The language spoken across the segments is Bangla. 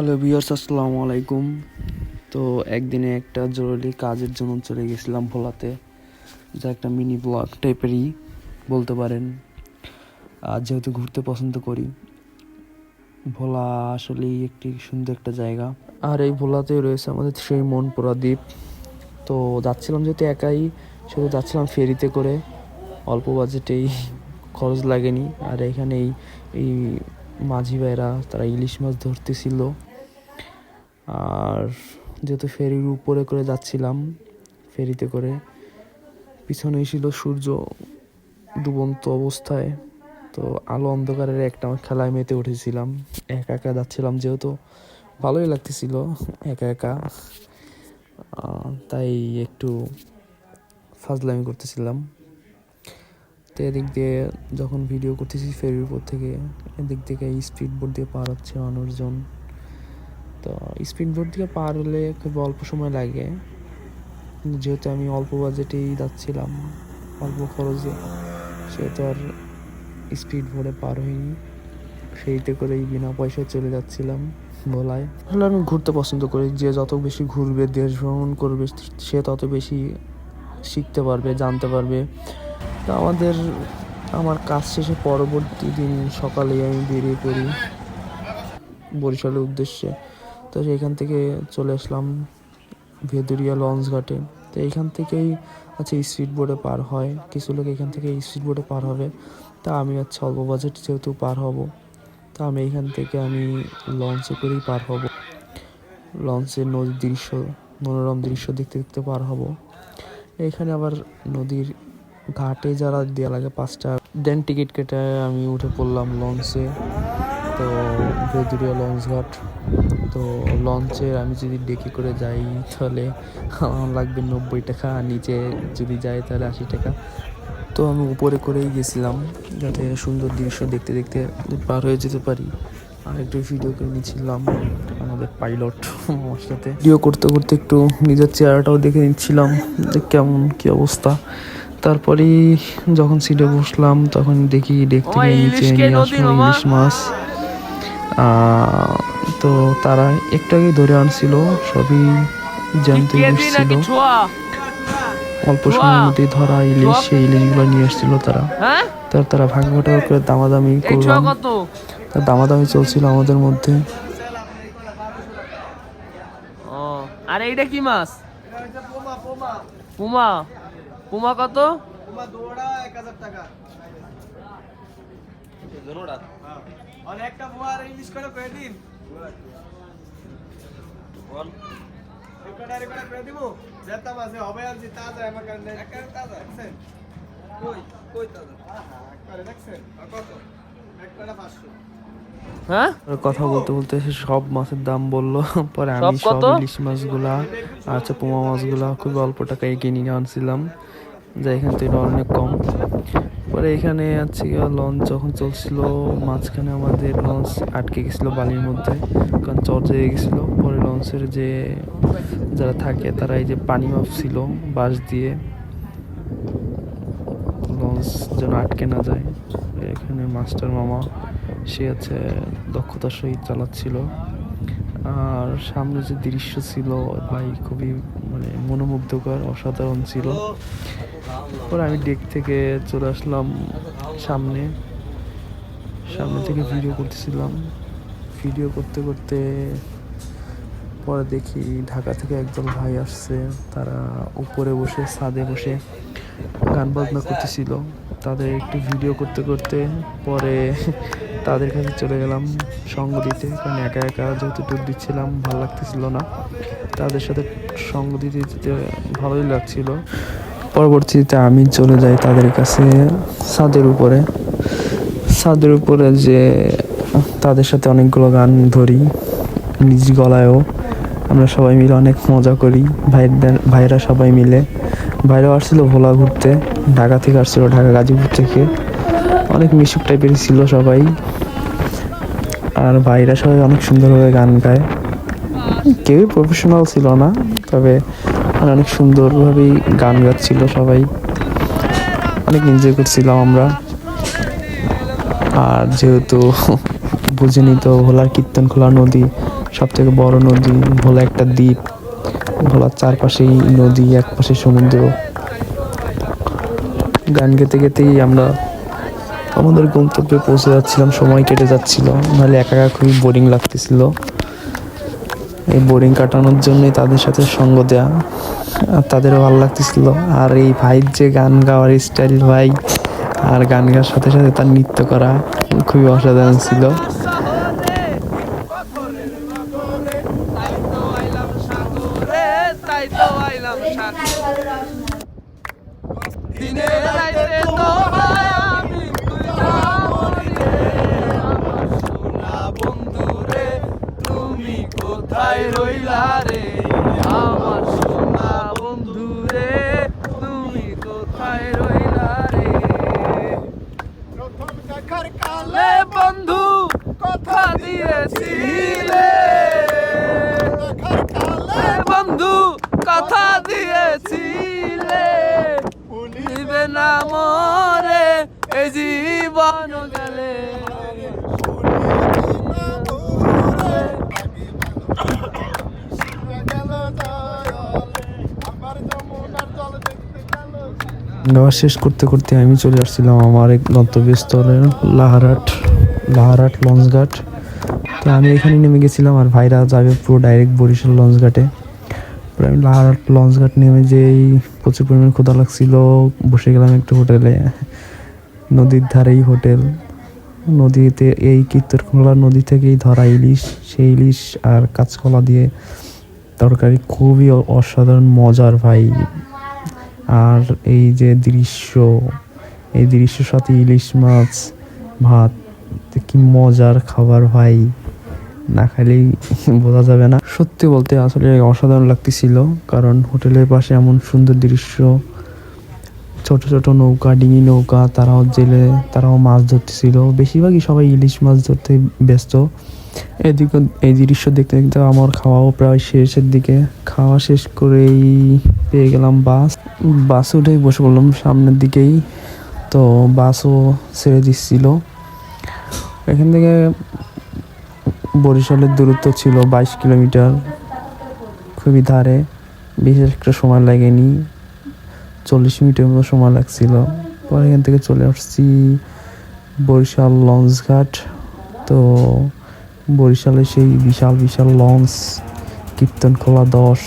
হ্যালো ভিউয়ার্স, আসসালামু আলাইকুম। তো একদিনে একটা জরুরি কাজের জন্য চলে গেছিলাম ভোলাতে, যা একটা মিনি ব্লগ টাইপেরই বলতে পারেন। আর যেহেতু ঘুরতে পছন্দ করি, ভোলা আসলেই একটি সুন্দর একটা জায়গা। আর এই ভোলাতে রয়েছে আমাদের সেই মনপুরা দ্বীপ। তো যাচ্ছিলাম যেহেতু একাই শুধু যাচ্ছিলাম ফেরিতে করে। অল্প বাজেটেই খরচ লাগেনি। আর এখানে এই মাঝি ভাইরা, তারা ইলিশ মাছ ধরতেছিল। আর যেহেতু ফেরির উপরে করে যাচ্ছিলাম, ফেরিতে করে, পিছনেই ছিল সূর্য ডুবন্ত অবস্থায়, তো আলো অন্ধকারের একটা আমার খেলায় মেতে উঠেছিলাম। একা একা যাচ্ছিলাম যেহেতু ভালোই লাগতেছিল, একা একা। তাই একটু ফাজলামি করতেছিলাম। তো এদিক দিয়ে যখন ভিডিও করতেছি ফেরির উপর থেকে, এদিক থেকে স্পিড বোট দিয়ে পার হচ্ছে মানুষজন। তো স্পিড বোট দিয়ে পার হলে খুব অল্প সময় লাগে। যেহেতু আমি অল্প বাজেটেই যাচ্ছিলাম, অল্প খরচে, সেহেতু আর স্পিড বোটে পার হইনি। ফেরিতে করেই বিনা পয়সায় চলে যাচ্ছিলাম ভোলায়। আসলে আমি ঘুরতে পছন্দ করি, যে যত বেশি ঘুরবে, দেশ ভ্রমণ করবে, সে তত বেশি শিখতে পারবে, জানতে পারবে। তো আমাদের, আমার কাজ শেষে পরবর্তী দিন সকালে আমি বেরিয়ে পড়ি বরিশালের উদ্দেশ্যে। তো সেইখান থেকে চলে আসলাম ভেদুরিয়া লঞ্চ ঘাটে। তো এইখান থেকেই আচ্ছা স্পিড বোটে পার হয়। কিছু লোক এখান থেকে স্পিড বোটে পার হবে। তা আমি হচ্ছে অল্প বাজেট যেহেতু পার হব, তা আমি এখান থেকে আমি লঞ্চে করেই পার হব। লঞ্চের নদীর দৃশ্য, মনোরম দৃশ্য দেখতে দেখতে পার হব। এখানে আবার নদীর ঘাটে যারা দেওয়া লাগে পাঁচটা, দেন টিকিট কেটে আমি উঠে পড়লাম লঞ্চে। তো বেদুরিয়া লঞ্চ ঘাট তো লঞ্চে আমি যদি ডেকে করে যাই তাহলে আমার লাগবে নব্বই টাকা নিচে যদি যাই তাহলে আশি টাকা। তো আমি উপরে করেই গেছিলাম যাতে সুন্দর দৃশ্য দেখতে দেখতে পার হয়ে যেতে পারি। আর একটু ভিডিও করে নিয়েছিলাম আমাদের পাইলট আমার সাথে। ভিডিও করতে করতে একটু নিজের চেহারাটাও দেখে নিচ্ছিলাম যে কেমন কি অবস্থা। তারপরেই যখন সিটে বসলাম তখন দেখি ডেক থেকে নিচে নিয়ে নদী আসলো ইলিশ মাছ। তো তারা একটু আগে ধরে আনছিল সবই জ্যান্ত ইলিশ ছিল। অল্প সময়ের মধ্যে ধরা ইলিশ সেই ইলিশগুলো নিয়ে এসেছিল তারা। হ্যাঁ? তার তারা ভাগ ভাটাও করে দামাদামি করলাম। তার দামাদামি চলছিল আমাদের মধ্যে। ও আর এইটা কি মাছ? পুমা। পুমা কত? অনেকটা বুয়ার ইংলিশ করে কয়ে দিন। একটা ডাইরেক্ট করে কয়ে দিব। যেতাম আছে হবে আর যে তাজা আমার কারণে একটা তাজা দেখছেন? কই কই তাজা একবারে দেখছেন? আর কত? একটা পাঁচশো। হ্যাঁ? আর কথা বলতে বলতে সে সব মাছের দাম বলল। পরে আমি সব ইলিশ মাছগুলা আর হচ্ছে পোমা মাছগুলা খুব অল্প টাকায় কিনে নিয়ে আনছিলাম যা এখান থেকে অনেক কম। পরে এখানে আছে গিয়ে লঞ্চ যখন চলছিল, মাঝখানে আমাদের লঞ্চ আটকে গেছিল বালির মধ্যে, কারণ চর জেগে গেছিল। পরে লঞ্চের যে যারা থাকে, তারা এই যে পানি মাপছিল বাঁশ দিয়ে। লঞ্চ যেন আটকে না যায়। এখানে মাস্টার মামা, সে আছে দক্ষতার সহিত চালাচ্ছিল। আর সামনে যে দৃশ্য ছিল, ভাই, খুবই মানে মনোমুগ্ধকর, অসাধারণ ছিল। পরে আমি ডেক থেকে চলে আসলাম সামনে। সামনে থেকে ভিডিও করতেছিলাম। ভিডিও করতে করতে পরে দেখি ঢাকা থেকে একদল ভাই আসছে। তারা উপরে বসে, ছাদে বসে গান বাজনা করতেছিল। তাদের একটু ভিডিও করতে করতে পরে তাদের কাছে চলে গেলাম সঙ্গ দিতে, কারণ একা একা যেহেতু ট্যুর দিচ্ছিলাম, ভালো লাগতেছিল না। তাদের সাথে সঙ্গ দিতে দিতে ভালোই লাগছিল। পরবর্তীতে আমি চলে যাই তাদের কাছে ছাদের উপরে। ছাদের উপরে যে তাদের সাথে অনেকগুলো গান ধরি, নিজ গলায়ও। আমরা সবাই মিলে অনেক মজা করি, ভাইদের ভাইরা সবাই মিলে। ভাইরাও আসছিল ভোলা ঘুরতে, ঢাকা থেকে আসছিল ঢাকা গাজীপুর থেকে। অনেক মিশুক টাইপের ছিল সবাই। আর ভাইরা সবাই অনেক সুন্দরভাবে গান গায়। কেউই প্রফেশনাল ছিল না, তবে অনেক সুন্দরভাবেই গান গাচ্ছিল সবাই। অনেক এনজয় করছিলাম আমরা। আর যেহেতু বুঝিনি তো ভোলার কীর্তন খোলা নদী সব থেকে বড় নদী, ভোলা একটা দ্বীপ, ভোলার চারপাশেই নদী এক পাশে সমুদ্র। গান গেতে গেতেই আমরা আমাদের গন্তব্যে পৌঁছে যাচ্ছিলাম, সময় কেটে যাচ্ছিল, নাহলে একা একা খুবই বোরিং লাগতেছিল। এই বোরিং কাটানোর জন্যই তাদের সাথে সঙ্গ দেয়া, আর তাদেরও ভালো লাগতেছিল। আর এই ভাইয়ের যে গান গাওয়ার স্টাইল ভাই, আর গান গাওয়ার সাথে সাথে তার নৃত্য করা খুবই অসাধারণ ছিল। দিনে রাইতে তোমায় না জীবন গেলে। শেষ করতে করতে আমি চলে আসছিলাম আমার এক গন্তব্যস্থলে লাহারাট লাহারাট লঞ্চঘাট। তো আমি এখানে নেমে গেছিলাম আর ভাইরা যাবে পুরো ডাইরেক্ট বরিশাল লঞ্চঘাটে। পরে আমি লাহারাট লঞ্চঘাট নেমে যেই প্রচুর পরিমাণে ক্ষুধা লাগছিল, বসে গেলাম একটু হোটেলে। নদীর ধারেই হোটেল। নদীতে এই কীর্তনখোলা নদী থেকেই ধরা ইলিশ। সেই ইলিশ আর কাঁচকলা দিয়ে তরকারি খুবই অসাধারণ, মজার ভাই। আর এই যে দৃশ্য, এই দৃশ্যের সাথে ইলিশ মাছ, ভাত, কি মজার খাবার ভাই। না খাইলেই বোঝা যাবে না। সত্যি বলতে আসলে অসাধারণ লাগতেছিল, কারণ হোটেলের পাশে এমন সুন্দর দৃশ্য, ছোট ছোট নৌকা, ডিঙি নৌকা, তারাও জেলে, তারাও মাছ ধরতেছিল। বেশিরভাগই সবাই ইলিশ মাছ ধরতে ব্যস্ত। এদিকে, এই দৃশ্য দেখতে দেখতে আমার খাওয়াও প্রায় শেষের দিকে। খাওয়া শেষ করেই পেয়ে গেলাম বাস। বাসে উঠেই বসে পড়লাম সামনের দিকেই। তো বাসও ছেড়ে দিচ্ছিল। এখান থেকে বরিশালের দূরত্ব ছিল বাইশ কিলোমিটার। খুবই ধারে, বিশেষ একটা সময় লাগেনি। চল্লিশ মিনিটের মতো সময় লাগছিল। পরে এখান থেকে চলে আসছি বরিশাল লঞ্চ ঘাট। তো বরিশালে সেই বিশাল বিশাল লঞ্চ, কীর্তন খোলা দশ।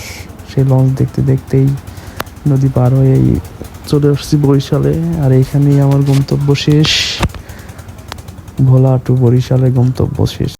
সেই লঞ্চ দেখতে দেখতেই নদী পার হয়েই চলে আসছি বরিশালে। আর এখানেই আমার গন্তব্য শেষ। ভোলা টু বরিশালে গন্তব্য শেষ।